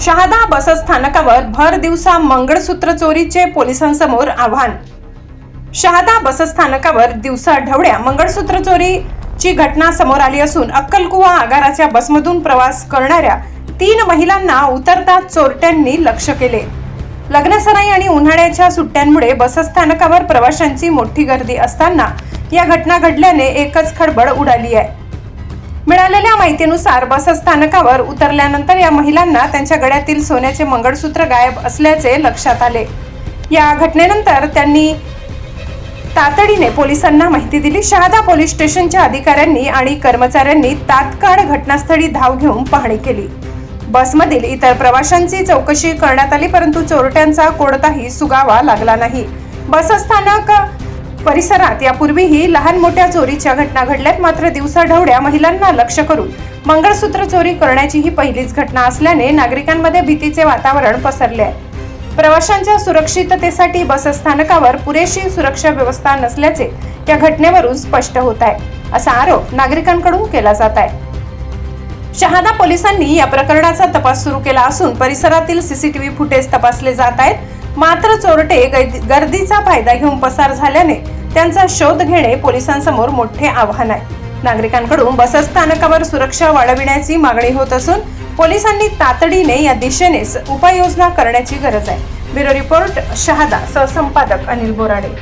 शहादा बसस्थानकावर भर दिवसा मंगळसूत्र चोरीचे पोलिसांसमोर आव्हान. शहादा बसस्थानकावर दिवसा ढवळ्या मंगळसूत्र चोरीची घटना समोर आली असून अक्कलकुवा आगाराच्या बसमधून प्रवास करणाऱ्या तीन महिलांना उतरता चोरट्यांनी लक्ष केले. लग्नसराई आणि उन्हाळ्याच्या सुट्ट्यांमुळे बसस्थानकावर प्रवाशांची मोठी गर्दी असताना या घटना घडल्याने एकच खडबड उडाली आहे. मिळालेल्या माहितीनुसार बसस्थानकावर उतरल्यानंतर या महिलांना त्यांच्या गळ्यातील सोन्याचे मंगळसूत्र गायब असल्याचे लक्षात आले. या घटनेनंतर त्यांनी तातडीने पोलिसांना माहिती दिली. शहादा पोलीस स्टेशनच्या अधिकाऱ्यांनी आणि कर्मचाऱ्यांनी तात्काळ घटनास्थळी धाव घेऊन पाहणी केली. बसमधील इतर प्रवाशांची चौकशी करण्यात आली परंतु चोरट्यांचा कोणताही सुगावा लागला नाही. बसस्थानक परिसरात यापूर्वीही लहान मोठ्या चोरीच्या घटना घडल्यात. मात्र दिवसाढवड्या महिलांना लक्ष करून मंगळसूत्र चोरी करण्याची ही पहिलीच घटना असल्याने नागरिकांमध्ये भीतीचे वातावरण पसरले आहे. प्रवाशांच्या सुरक्षिततेसाठी बसस्थानकावर पुरेशी सुरक्षा व्यवस्था नसल्याचे या घटनेवरून स्पष्ट होत आहे. असा आरोप नागरिकांकडून केला जात आहे. शहादा पोलिसांनी या प्रकरणाचा तपास सुरू केला असून परिसरातील सीसीटीव्ही फुटेज तपासले जात आहेत. मात्र चोरटे गर्दीचा फायदा घेऊन पसार झाल्याने त्यांचा शोध घेणे पोलिसांसमोर मोठे आव्हान आहे. नागरिकांकडून बसस्थानकावर सुरक्षा वाढविण्याची मागणी होत असून पोलिसांनी तातडीने या दिशेने उपाययोजना करण्याची गरज आहे. ब्युरो रिपोर्ट शहादा सहसंपादक अनिल बोराडे.